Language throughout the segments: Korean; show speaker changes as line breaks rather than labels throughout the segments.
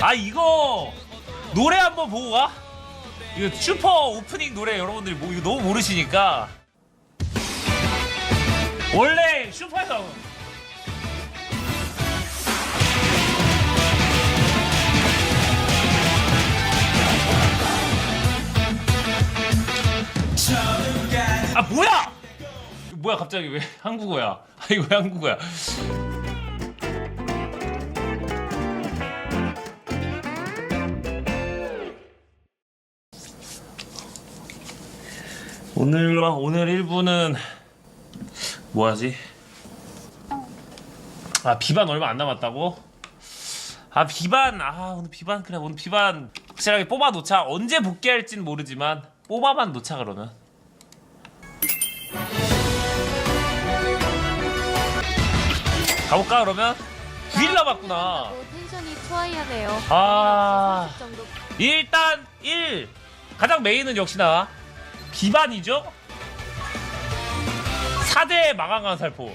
아 이거 노래 한번 보고 가. 이거 슈퍼 오프닝 노래 여러분들이 뭐 이거 너무 모르시니까 원래 슈퍼에서 아 뭐야? 뭐야 갑자기 왜 한국어야? 아 이거 왜 한국어야? 오늘 오늘 1부는 뭐 하지? 아 비반 얼마 안 남았다고? 아 비반 아 오늘 비반 그래 오늘 비반 확실하게 뽑아 놓자 언제 복귀할진 모르지만 뽑아만 놓자 그러면 가볼까 그러면? 9일 남았구나
뭐 텐션이 추하이하네요. 아30 정도.
일단 1 가장 메인은 역시나 비반이죠 4대 망한강 살포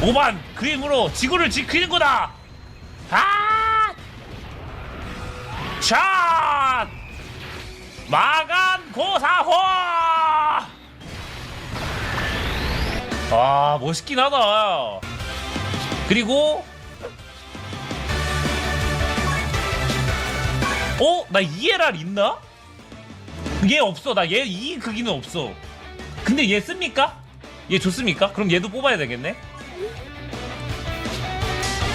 5반 그림으로 지구를 지키는 거다 아! 샷 마간 고사호 아 멋있긴 하다 그리고 어? 나 ELR 있나? 얘 없어. 나 얘 이 크기는 없어. 근데 얘 씁니까? 얘 좋습니까? 그럼 얘도 뽑아야 되겠네?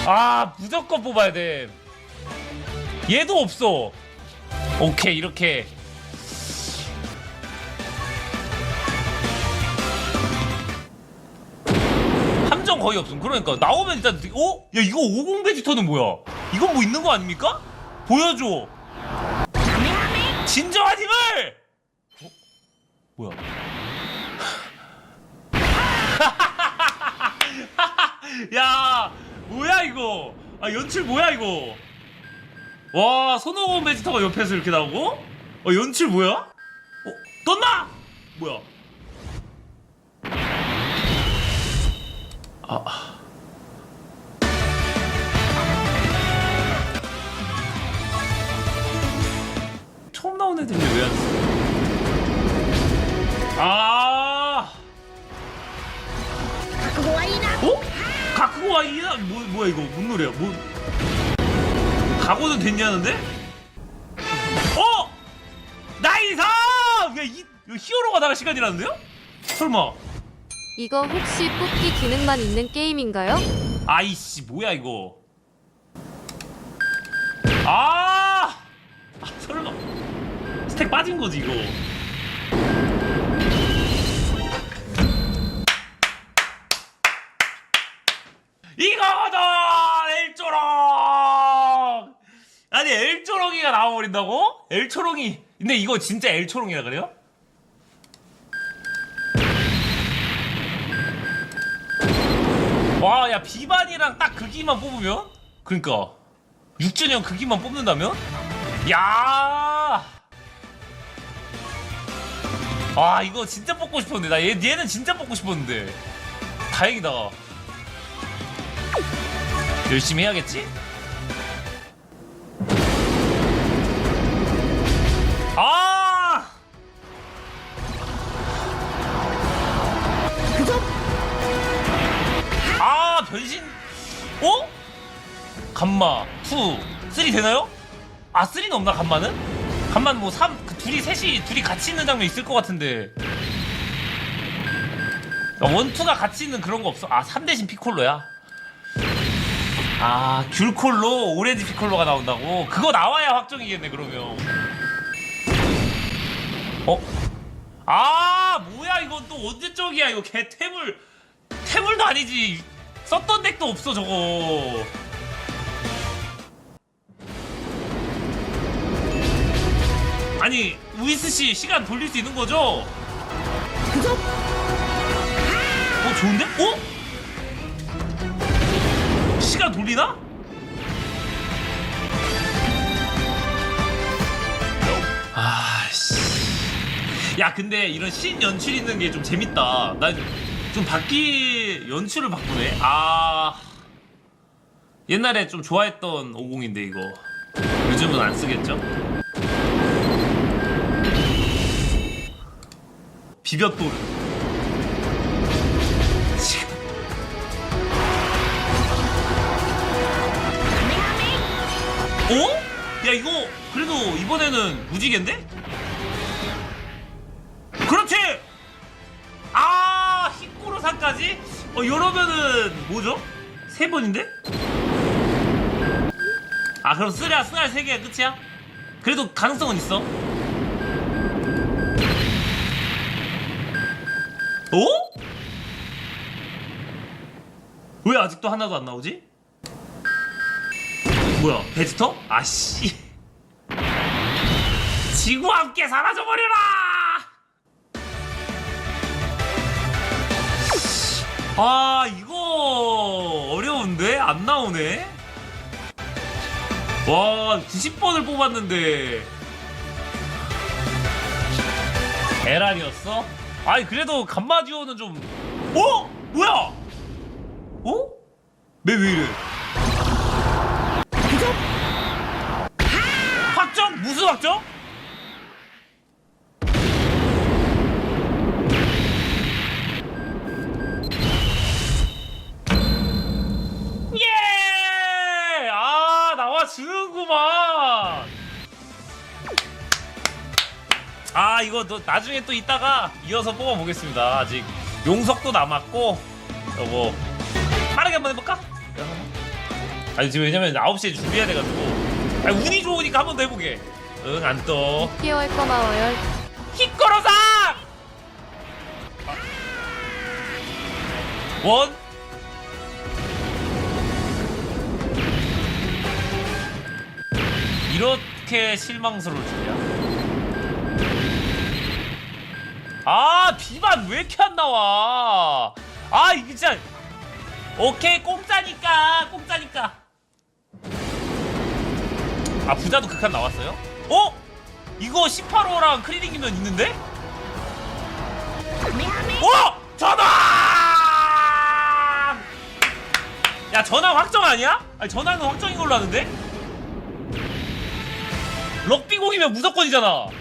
아, 무조건 뽑아야 돼. 얘도 없어. 오케이, 이렇게. 함정 거의 없음. 그러니까 나오면 일단 어? 야 이거 50 베지터는 뭐야? 이건 뭐 있는 거 아닙니까? 보여줘. 진정한 힘을! 어? 뭐야? 야, 뭐야 이거? 아 연출 뭐야 이거? 와, 손오공 베지터가 옆에서 이렇게 나오고? 어 연출 뭐야? 어, 떴나? 뭐야? 아. 처음 나온 애들인데 왜안 써? 아. 어? 가쿠고 아이야? 뭐 뭐야 이거 뭔 노래야? 뭐 각오는 됐냐는데? 어? 나이사! 야, 이 히어로가 나갈 시간이라는데요? 설마?
이거 혹시 뽑기 기능만 있는 게임인가요?
아이씨 뭐야 이거? 아! 아 빠진 거지 이거? 이거다 엘초롱 아니 엘초롱이가 나와버린다고? 엘초롱이 근데 이거 진짜 엘초롱이라 그래요? 와, 야, 비반이랑 딱 그기만 뽑으면? 그니까. 6주년 그기만 뽑는다면? 야! 아, 이거 진짜 뽑고 싶었는데. 나 얘, 얘는 진짜 뽑고 싶었는데. 다행이다. 열심히 해야겠지? 아! 아 변신 어? 감마 2 3 되나요? 아 3는 없나 감마는? 감마는 뭐3 그 둘이 셋이 둘이 같이 있는 장면 있을 것 같은데. 아, 원투가 같이 있는 그런 거 없어? 아 3 대신 피콜로야? 아 귤콜로? 오렌지 피콜로가 나온다고? 그거 나와야 확정이겠네 그러면. 어? 아 뭐야 이건 또 언제적이야? 이거 개 태물 태물도 아니지. 썼던 덱도 없어 저거 아니 우이스 씨 시간 돌릴 수 있는 거죠? 그죠? 어 좋은데? 어? 시간 돌리나? 아씨 야 근데 이런 신 연출 있는 게 좀 재밌다 난좀 바퀴 연출을 바꾸네 아 옛날에 좀 좋아했던 50인데 이거 요즘은 안 쓰겠죠? 지금 어? 야 이거 그래도 이번에는 무지개인데? 그렇지! 아 히코로사까지? 어 이러면은 뭐죠? 세 번인데? 아 그럼 쓰랴 쓰랴 세 개가 끝이야? 그래도 가능성은 있어 어? 왜 아직도 하나도 안 나오지? 뭐야 베지터? 아씨 지구와 함께 사라져버려라 아 이거 어려운데 안 나오네 와 90번을 뽑았는데 에란이었어? 아니 그래도 감마디오는 좀 어? 뭐야? 어? 맵왜 이래? 확정? 무슨 확정? 예! 아 나와 주는구만. 아 이거 너 나중에 또 이따가 이어서 뽑아보겠습니다. 아직 용석도 남았고 요거 빠르게 한번 해볼까? 아니 지금 왜냐면 9시에 준비해야 돼가지고 아니 운이 좋으니까 한번 더 해보게 응 안떠
6개월 고마워요.
히코로상 원 이렇게 실망스러울 줄이야 아 비만 왜 이렇게 안 나와 아 이거 진짜 오케이 공짜니까 공짜니까 아 부자도 극한 나왔어요? 어? 이거 18호랑 크리링이면 있는데? 어! 전화! 야 전화 확정 아니야? 아니 전화는 확정인 걸로 아는데? 럭비공이면 무조건이잖아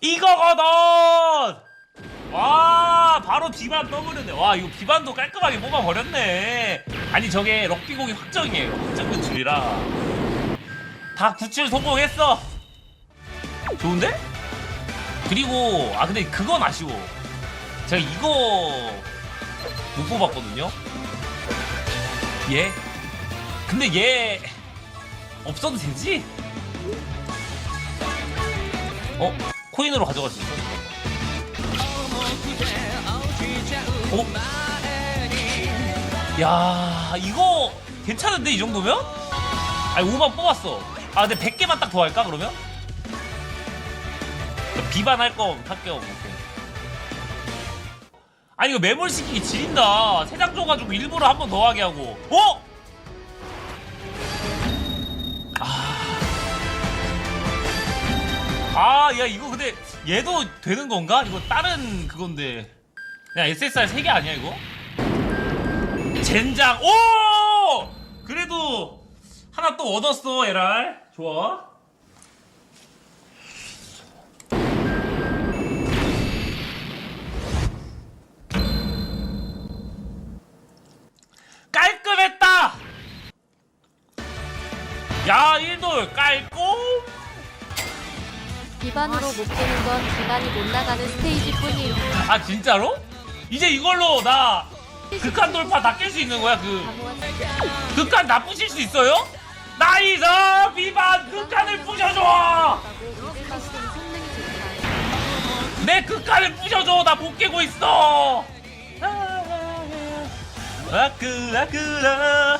이거거든! 와 바로 비반 떠버렸네 와 이거 비반도 깔끔하게 뽑아버렸네 아니 저게 럭비공이 확정이에요 확정 근출이라 다 구출 성공했어 좋은데? 그리고 아 근데 그건 아쉬워 제가 이거 못 뽑았거든요 얘 근데 얘 없어도 되지? 어? 코인으로 가져갈 수 있어 어? 야 이거 괜찮은데 이 정도면? 아니 5만 뽑았어 아 근데 100개만 딱 더 할까 그러면? 비반 할거 할게요 뭐. 아니 이거 매몰 시키기 지린다 세 장 줘가지고 일부러 한 번 더 하게 하고 어? 아, 야, 이거 근데 얘도 되는 건가? 이거 다른 그건데. 그냥 SSR 3개 아니야, 이거? 젠장, 오! 그래도 하나 또 얻었어, LR. 좋아.
기반으로 못 보는 건 기반이 못 나가는 스테이지뿐이에요.
아 진짜로? 이제 이걸로 나 극한 돌파 다 깰 수 있는 거야 그
강호한
극한 다 부실 수 있어요? 나이스 비반 극한을 부셔줘
라고 우즈마스는 성능이 좋다.
내 극한을 부셔줘 나 못 깨고 있어 아크아크라